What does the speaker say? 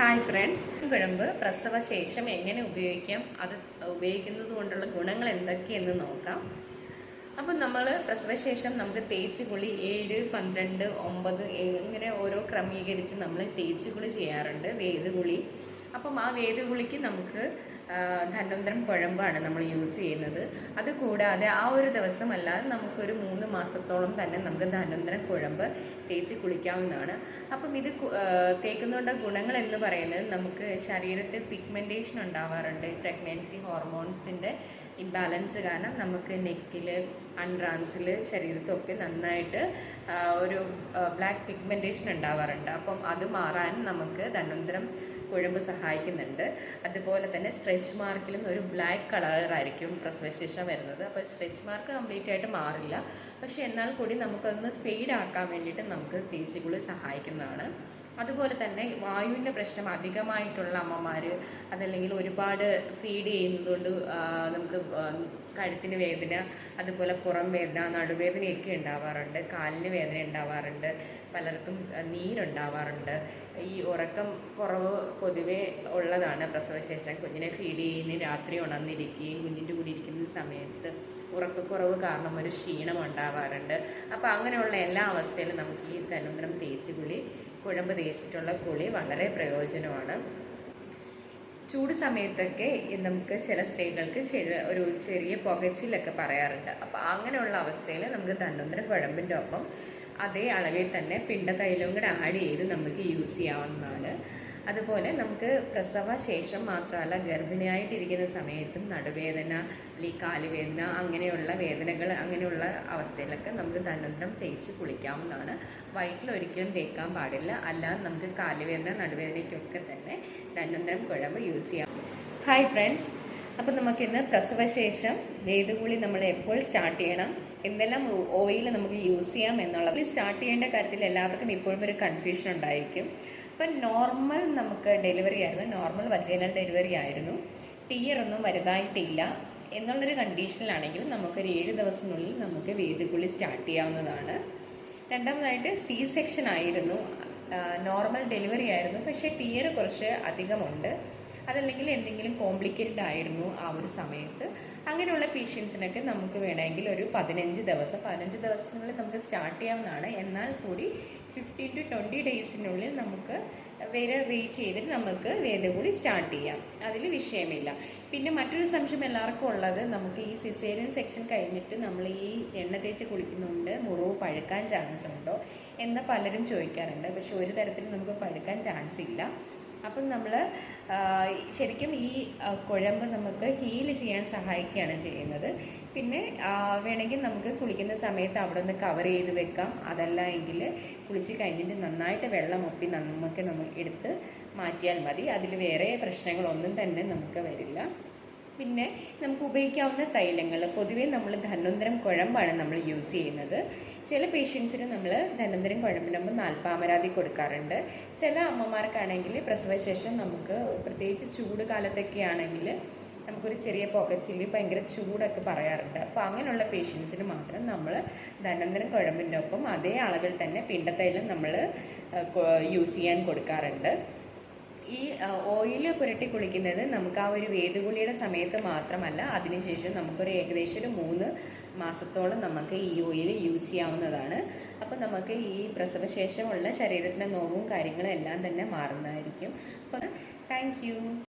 Hi friends കുഴമ്പ് പ്രസവശേഷം എങ്ങനെ ഉപയോഗിക്കാം? അത് ഉപയോഗിക്കുന്നത് കൊണ്ടുള്ള ഗുണങ്ങൾ എന്തൊക്കെയെന്ന് നോക്കാം. അപ്പം നമ്മൾ പ്രസവശേഷം നമുക്ക് തേച്ച് കുളി ഏഴ് പന്ത്രണ്ട് ഒമ്പത് ഇങ്ങനെ ഓരോ ക്രമീകരിച്ച് നമ്മൾ തേച്ച് കുളി ചെയ്യാറുണ്ട്. വേദുകുളി അപ്പം ആ വേദുകുളിക്ക് നമുക്ക് ധന്വന്തരം കുഴമ്പാണ് നമ്മൾ യൂസ് ചെയ്യുന്നത്. അത് കൂടാതെ ആ ഒരു ദിവസമല്ലാതെ നമുക്കൊരു മൂന്ന് മാസത്തോളം തന്നെ നമുക്ക് ധന്വന്തരം കുഴമ്പ് തേച്ച് കുളിക്കാവുന്നതാണ്. അപ്പം ഇത് തേക്കുന്നതുകൊണ്ട് ഗുണങ്ങൾ എന്ന് പറയുന്നത് നമുക്ക് ശരീരത്തിൽ പിഗ്മെന്റേഷൻ ഉണ്ടാവാറുണ്ട്. പ്രഗ്നൻസി ഹോർമോൺസിന്റെ ഇംബാലൻസ് കാരണം നമുക്ക് നെക്കിൽ അൺട്രാൻസിൽ ശരീരത്തൊക്കെ നന്നായിട്ട് ഒരു ബ്ലാക്ക് പിഗ്മെന്റേഷൻ ഉണ്ടാവാറുണ്ട്. അപ്പം അത് മാറാൻ നമുക്ക് ധന്വന്തരം കുഴമ്പ് സഹായിക്കുന്നുണ്ട്. അതുപോലെ തന്നെ സ്ട്രെച്ച് മാർക്കിലും ഒരു ബ്ലാക്ക് കളറായിരിക്കും പ്രസവശേഷം വരുന്നത്. അപ്പോൾ സ്ട്രെച്ച് മാർക്ക് കംപ്ലീറ്റ് ആയിട്ട് മാറില്ല. പക്ഷേ എന്നാൽ കൂടി നമുക്കൊന്ന് ഫെയ്ഡ് ആക്കാൻ വേണ്ടിയിട്ട് നമുക്ക് തേച്ചുകുളി സഹായിക്കുന്നതാണ്. അതുപോലെ തന്നെ വായുവിന്റെ പ്രശ്നം അധികമായിട്ടുള്ള അമ്മമാർ അതല്ലെങ്കിൽ ഒരുപാട് ഫീഡ് ചെയ്യുന്നതുകൊണ്ട് നമുക്ക് കഴുത്തിന് വേദന അതുപോലെ പുറം വേദന നടുവേദനയൊക്കെ ഉണ്ടാവാറുണ്ട് കാലിന് വേദന ഉണ്ടാവാറുണ്ട് പലർക്കും നീരുണ്ടാവാറുണ്ട്. ഈ ഉറക്കം കുറവ് പൊതുവേ ഉള്ളതാണ് പ്രസവശേഷം. കുഞ്ഞിനെ ഫീഡ് ചെയ്യുന്ന രാത്രി ഉണർന്നിരിക്കുകയും കുഞ്ഞിന്റെ കൂടി ഇരിക്കുന്ന സമയത്ത് ഉറക്കക്കുറവ് കാരണം ഒരു ക്ഷീണം ഉണ്ടാവാറുണ്ട്. അപ്പോൾ അങ്ങനെയുള്ള എല്ലാ അവസ്ഥയിലും നമുക്ക് ഈ തനുന്തരം തേച്ച് കുളി കുഴമ്പ് തേച്ചിട്ടുള്ള കുളി വളരെ പ്രയോജനമാണ്. ചൂട് സമയത്തൊക്കെ നമുക്ക് ചില സ്ത്രീകൾക്ക് ഒരു ചെറിയ പുകച്ചിലൊക്കെ പറയാറുണ്ട്. അപ്പോൾ അങ്ങനെയുള്ള അവസ്ഥയിൽ നമുക്ക് തണ്ടുന്തരം കുഴമ്പിന്റെ ഒപ്പം അതേ അളവിൽ തന്നെ പിണ്ടതൈലവും കൂടെ ആഡ് ചെയ്ത് നമുക്ക് യൂസ് ചെയ്യാവുന്നതാണ്. അതുപോലെ നമുക്ക് പ്രസവ ശേഷം മാത്രമല്ല ഗർഭിണിയായിട്ടിരിക്കുന്ന സമയത്തും നടുവേദന അല്ലെങ്കിൽ കാലുവേദന അങ്ങനെയുള്ള വേദനകൾ അങ്ങനെയുള്ള അവസ്ഥയിലൊക്കെ നമുക്ക് തണ്ടുന്തരം തേച്ച് കുളിക്കാവുന്നതാണ്. വയറ്റിൽ ഒരിക്കലും തേക്കാൻ പാടില്ല. അല്ലാതെ നമുക്ക് കാലുവേദന നടുവേദനയ്ക്കൊക്കെ തന്നെ ധന്വന്തരം കുഴമ്പ് യൂസ് ചെയ്യാം. ഹായ് ഫ്രണ്ട്സ് അപ്പം നമുക്കിന്ന് പ്രസവശേഷം വേദകുളി നമ്മൾ എപ്പോൾ സ്റ്റാർട്ട് ചെയ്യണം എന്തെല്ലാം ഓയിൽ നമുക്ക് യൂസ് ചെയ്യാം എന്നുള്ളത് സ്റ്റാർട്ട് ചെയ്യേണ്ട കാര്യത്തിൽ എല്ലാവർക്കും ഇപ്പോഴും ഒരു കൺഫ്യൂഷൻ ഉണ്ടായിരിക്കും. അപ്പം നോർമൽ നമുക്ക് ഡെലിവറി ആയിരുന്നു. നോർമൽ വജേനൽ ഡെലിവറി ആയിരുന്നു. ടീയർ ഒന്നും വലുതായിട്ടില്ല. എന്നുള്ളൊരു കണ്ടീഷനിലാണെങ്കിൽ നമുക്കൊരു ഏഴ് ദിവസത്തിനുള്ളിൽ നമുക്ക് വേദിക്കുള്ളി സ്റ്റാർട്ട് ചെയ്യാവുന്നതാണ്. രണ്ടാമതായിട്ട് സി സെക്ഷൻ ആയിരുന്നു. നോർമൽ ഡെലിവറി ആയിരുന്നു. പക്ഷേ ടിയർ കുറച്ച് അധികമുണ്ട്. അതല്ലെങ്കിൽ എന്തെങ്കിലും കോംപ്ലിക്കേറ്റഡ് ആയിരുന്നു ആ ഒരു സമയത്ത് അങ്ങനെയുള്ള പേഷ്യൻസിനൊക്കെ നമുക്ക് വേണമെങ്കിൽ ഒരു പതിനഞ്ച് ദിവസം പതിനഞ്ച് ദിവസത്തിനുള്ളിൽ നമുക്ക് സ്റ്റാർട്ട് ചെയ്യാവുന്നതാണ്. എന്നാൽ കൂടി ഫിഫ്റ്റീൻ ടു ട്വന്റി ഡേയ്സിനുള്ളിൽ നമുക്ക് വരെ വെയിറ്റ് ചെയ്തിട്ട് നമുക്ക് വേദകൂടി സ്റ്റാർട്ട് ചെയ്യാം. അതിൽ വിഷയമില്ല. പിന്നെ മറ്റൊരു സംശയം എല്ലാവർക്കും ഉള്ളത് നമുക്ക് ഈ സിസേറിയൻ സെക്ഷൻ കഴിഞ്ഞിട്ട് നമ്മൾ ഈ എണ്ണ തേച്ച് കുളിക്കുന്നുണ്ട് മുറിവ് പഴുക്കാൻ ചാൻസ് ഉണ്ടോ എന്ന് പലരും ചോദിക്കാറുണ്ട്. പക്ഷെ ഒരു തരത്തിലും നമുക്ക് പഴുക്കാൻ ചാൻസ് ഇല്ല. അപ്പം നമ്മൾ ശരിക്കും ഈ കുഴമ്പ് നമുക്ക് ഹീൽ ചെയ്യാൻ സഹായിക്കുകയാണ് ചെയ്യുന്നത്. പിന്നെ വേണമെങ്കിൽ നമുക്ക് കുളിക്കുന്ന സമയത്ത് അവിടെ ഒന്ന് കവർ ചെയ്ത് വെക്കാം. അതല്ല എങ്കിൽ കുളിച്ച് കഴിഞ്ഞിട്ട് നന്നായിട്ട് വെള്ളം ഒപ്പി നമുക്ക് നമ്മൾ എടുത്ത് മാറ്റിയാൽ മതി. അതിൽ വേറെ പ്രശ്നങ്ങളൊന്നും തന്നെ നമുക്ക് വരില്ല. പിന്നെ നമുക്ക് ഉപയോഗിക്കാവുന്ന തൈലങ്ങൾ പൊതുവേ നമ്മൾ ധന്വന്തരം കുഴമ്പാണ് നമ്മൾ യൂസ് ചെയ്യുന്നത്. ചില പേഷ്യൻസിന് നമ്മൾ ധന്വന്തരം കുഴമ്പിനുമ്പോൾ നാൽപ്പാമരാതി കൊടുക്കാറുണ്ട്. ചില അമ്മമാർക്കാണെങ്കിൽ പ്രസവശേഷം നമുക്ക് പ്രത്യേകിച്ച് ചൂട് കാലത്തൊക്കെ ആണെങ്കിൽ നമുക്കൊരു ചെറിയ പോക്കറ്റ് ചില്ലി ഭയങ്കര ചൂടൊക്കെ പറയാറുണ്ട്. അപ്പോൾ അങ്ങനെയുള്ള പേഷ്യൻസിന് മാത്രം നമ്മൾ ദൈനംദിനം കുഴമ്പിന്റെ ഒപ്പം അതേ അളവിൽ തന്നെ പിണ്ടത്തൈലം നമ്മൾ യൂസ് ചെയ്യാൻ കൊടുക്കാറുണ്ട്. ഈ ഓയിൽ പുരട്ടി കുളിക്കുന്നത് നമുക്ക് ആ ഒരു വേദുകുളിയുടെ സമയത്ത് മാത്രമല്ല അതിനുശേഷം നമുക്കൊരു ഏകദേശം ഒരു മൂന്ന് മാസത്തോളം നമുക്ക് ഈ ഓയിൽ യൂസ് ചെയ്യാവുന്നതാണ്. അപ്പോൾ നമുക്ക് ഈ പ്രസവശേഷമുള്ള ശരീരത്തിന്റെ നോവും കാര്യങ്ങളും എല്ലാം തന്നെ മാറുന്നതായിരിക്കും. അപ്പോൾ താങ്ക്